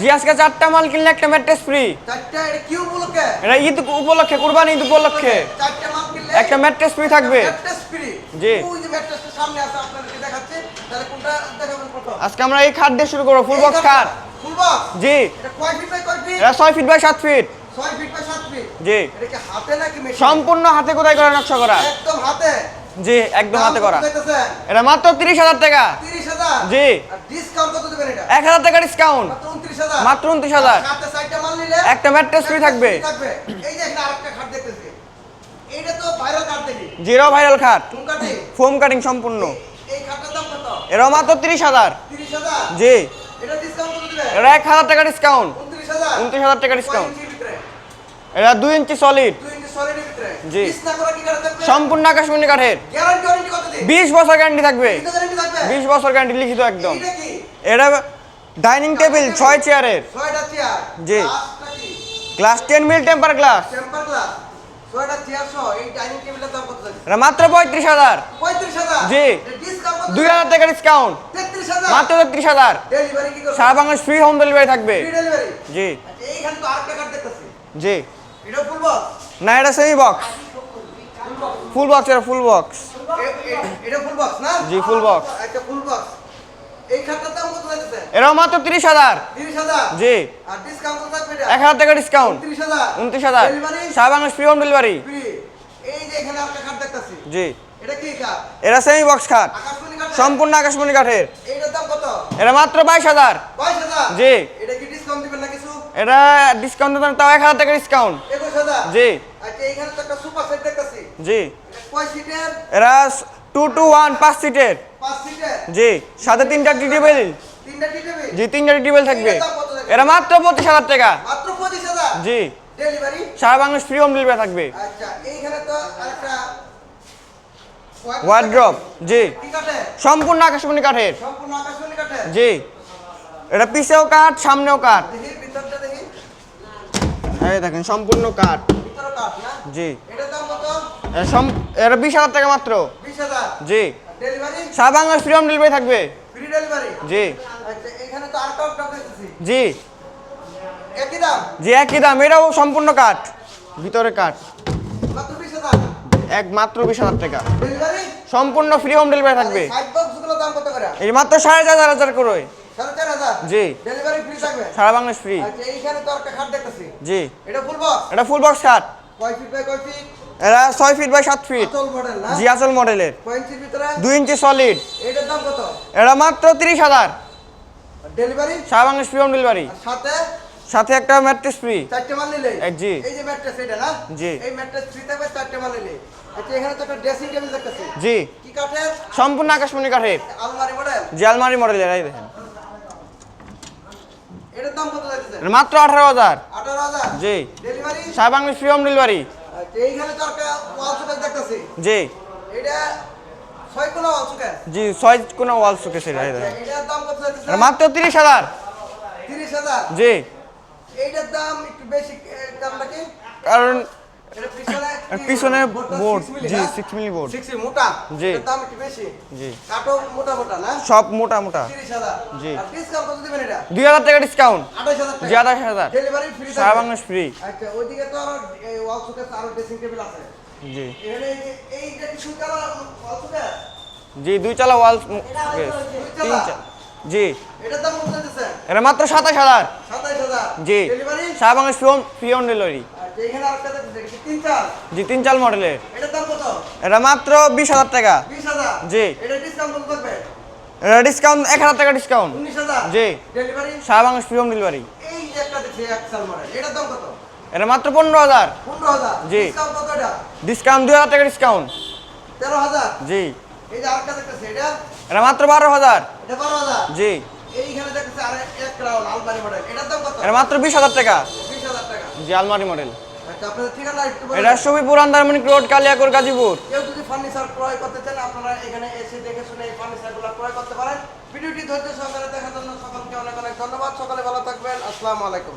জি আজকে চারটা মাল কিনলে একটা ম্যাট্রেস ফ্রি চারটা এটা কি উপলক্ষে? এটা ঈদ উপলক্ষে কুরবানি ঈদ উপলক্ষে। চারটা মাল কিনলে একটা ম্যাট্রেস ফ্রি থাকবে। ম্যাট্রেস ফ্রি জি। ওই যে ম্যাট্রেসটা সামনে আছে আপনাদেরকে দেখাচ্ছে। তাহলে কোনটা দেখাবেন প্রথম? আজকে আমরা এই খাট দিয়ে শুরু করব ফুল বক্স খাট। ফুল বক্স জি। এটা কয় ফিট বাই কয় ফিট এটা ছয় ফিট বাই সাত ফিট ছয় ফিট বাই সাত ফিট জি। এটা কি হাতে নাকি মেশিন সম্পূর্ণ হাতে কোথায় করা নকশা করা? একদম হাতে। জি একদম হাতে করা? এটা মাত্র তিরিশ হাজার টাকা। 30,000 জি। আর ডিসকাউন্ট কত দিবেন এটা? এক হাজার টাকা ডিসকাউন্ট মাত্র 29,000 মাত্র 29,000 আর সাথে সাইডটা মাল নিলে একটা mattress free থাকবে। জিরো ভাইরাল খাট। ফোম কাটিং সম্পূর্ণ। এই খাটটার দাম কত? এটাও মাত্র তিরিশ হাজার। 30,000 জি। এটা ডিসকাউন্ট কত দিবেন? এটা এক হাজার টাকা ডিসকাউন্ট 29,000 29,000 টাকা ডিসকাউন্ট? এটা দুই ইঞ্চি সলিড জি। সম্পূর্ণ আকাশমণি কাঠের। বিশ বছর গ্যারান্টি থাকবে। বিশ বছর গ্যারান্টি লিখিত একদম। এটা ডাইনিং টেবিল ছয় চেয়ারের জি। Glass ten mil temper glass মাত্র পঁয়ত্রিশ হাজার। জি। দুই হাজার টাকা ডিসকাউন্ট মাত্র তেত্রিশ হাজার। সারা বাংলাদেশ ফ্রি হোম ডেলিভারি থাকবে। জি। দেখতেছি। জি। এটা ফুল বক্স না এটা সেমি বক্স ফুল বক্স এটা ফুল বক্স এটা ফুল বক্স না? জি, full box। একটা ফুল বক্স এই দাম কত এটাও মাত্র তিরিশ হাজার। তিরিশ হাজার? জি। আর ডিসকাউন্ট কত থাকবে এক হাজার টাকা ডিসকাউন্ট তিরিশ হাজার। উনত্রিশ হাজার। ডেলিভারি সারা Bangladesh free home delivery free এই যে এখানে একটা দেখতেছি। জি। এটা কি এটা সেমি বক্স খাট সম্পূর্ণ আকাশমণি কাঠের। এইটার দাম কত? এটা মাত্র বাইশ হাজার। বাইশ হাজার? জি। এটা কি ডিসকাউন্ট দিবেন না কিছু এটা ডিসকাউন্ট তাও এক হাজার টাকা ডিসকাউন্ট জি। আচ্ছা এইখানে তো একটা সুপার সেট দেখতেছি। জি। এটা কয় সিটের এরা টু টু ওয়ান পাঁচ সিটের পাঁচ সিটের জি। সাথে তিনটা টি টেবিল তিনটা টি টেবিল জি তিনটা টি টেবিল থাকবে? এরা মাত্র পঁচিশ হাজার টাকা। জি। ডেলিভারি সারা বাংলাদেশ ফ্রি হোম ডেলিভারি থাকবে। আচ্ছা এইখানে তো আরেকটা ওয়ার্ড্রপ জি। সম্পূর্ণ আকাশমণি কাঠের। জি। এটা পিছেও কাঠ সামনেও কাঠ। এই দেখেন সম্পূর্ণ কাঠ। জি। এটা বিশ হাজার টাকা মাত্র। জি। সারা বাংলাদেশ ফ্রি হোম ডেলিভারি থাকবে। জি। আচ্ছা জি। জি একই দাম। এটাও সম্পূর্ণ কাঠ। ভিতরে কাঠ। এক মাত্র বিশ হাজার টাকা। সম্পূর্ণ ফ্রি হোম ডেলিভারি থাকবে। এই মাত্র সাড়ে চার হাজার করে। জি। ডেলিভারি ফ্রি থাকবে? সারা বাংলাদেশ ফ্রি আচ্ছা এইখানে তো একটা খাট দেখতেছি। জি। এটা ফুল বক্স এটা ফুল বক্স কাঠ কয় ফিট বাই কয় ফিট এটা ছয় ফিট বাই সাত ফিট আচল জি আসল মডেলের দুই ইঞ্চি সলিড এটার দাম কত? এটা মাত্র তিরিশ হাজার। ডেলিভারি সারা বাংলাদেশ ফ্রি হোম ডেলিভারি সাথে? সাথে একটা ম্যাট্রেস ফ্রি চারটে মাল নিলে? জি। এই যে ম্যাট্রেস এটা না? জি। এই ম্যাট্রেস ফ্রি থাকবে চারটে মাল নিলে। আচ্ছা এখানে তো একটা ড্রেসিং টেবিল দেখতেছি। জি। কি কাঠের? সম্পূর্ণ আকাশমণি কাঠের। আলমারি মডেল জি আলমারি মডেলের এই দেখেন। এটার দাম কত এটা মাত্র আঠারো হাজার। আঠারো হাজার? জি। ডেলিভারি সারা বাংলাদেশ ফ্রি হোম ডেলিভারি আচ্ছা এইখানে তো একটা ওয়াল সুকেস দেখতেছি। জি। এটা ছয় কোনা ওয়াল সুকেস জি ছয় কোনো ওয়াল শোকেসের এই এটার দাম কত এটা মাত্র তিরিশ হাজার। তিরিশ হাজার? জি। এইটার দাম একটু বেশি কারণ নাকি কারণ এটা পিছনে board, জি, six milli board। সিক্স মোটা? জি। দাম একটু বেশি। জি। কাটো মোটা মোটা না? সব মোটা মোটা। জি। আর ডিসকাউন্ট কত দিবেন এটা? দুই হাজার টাকা ডিসকাউন্ট আঠাশ হাজার জি আঠাশ হাজার। ডেলিভারি ফ্রি সারা বাংলাদেশ ফ্রি আচ্ছা ওইদিকে তো ওয়াল সুকেস আরও ড্রেসিং টেবিল আছে। জি। এইটা কি ওয়াল সুকেস জি দুই চালা ওয়াল তিন চালা? জি। এটার দাম কত দিতেছেন এটা মাত্র সাতাশ হাজার। সাতাইশ হাজার। জি। ডেলিভারি সারা বাংলাদেশ ফ্রি হোম ডেলিভারি জি তিন চাল মডেলের। এটা মাত্র বিশ হাজার টাকা। জি। এটা ডিসকাউন্ট এক হাজার টাকা ডিসকাউন্ট জি। সারা বাংলাদেশ ফ্রি ডেলিভারি এটা মাত্র পনেরো হাজার। জি। ডিসকাউন্ট দুই হাজার টাকা ডিসকাউন্ট তেরো হাজার? জি। এটা? মাত্র বারো হাজার। জি। এটা মাত্র বিশ হাজার টাকা। জি আলমারি মডেল। আচ্ছা আপনাদের ঠিকানা একটু বলে এটা রোড কালিয়াকোর গাজীপুর। কেউ যদি ফার্নিচার ক্রয় করতে চান আপনারা এখানে এসে দেখে শুনে এই ফার্নিচারগুলো ক্রয় করতে পারেন। ভিডিওটি ধৈর্য সহকারে দেখার জন্য সকলকে অনেক অনেক ধন্যবাদ। সকালে ভালো থাকবেন। আসসালামু আলাইকুম।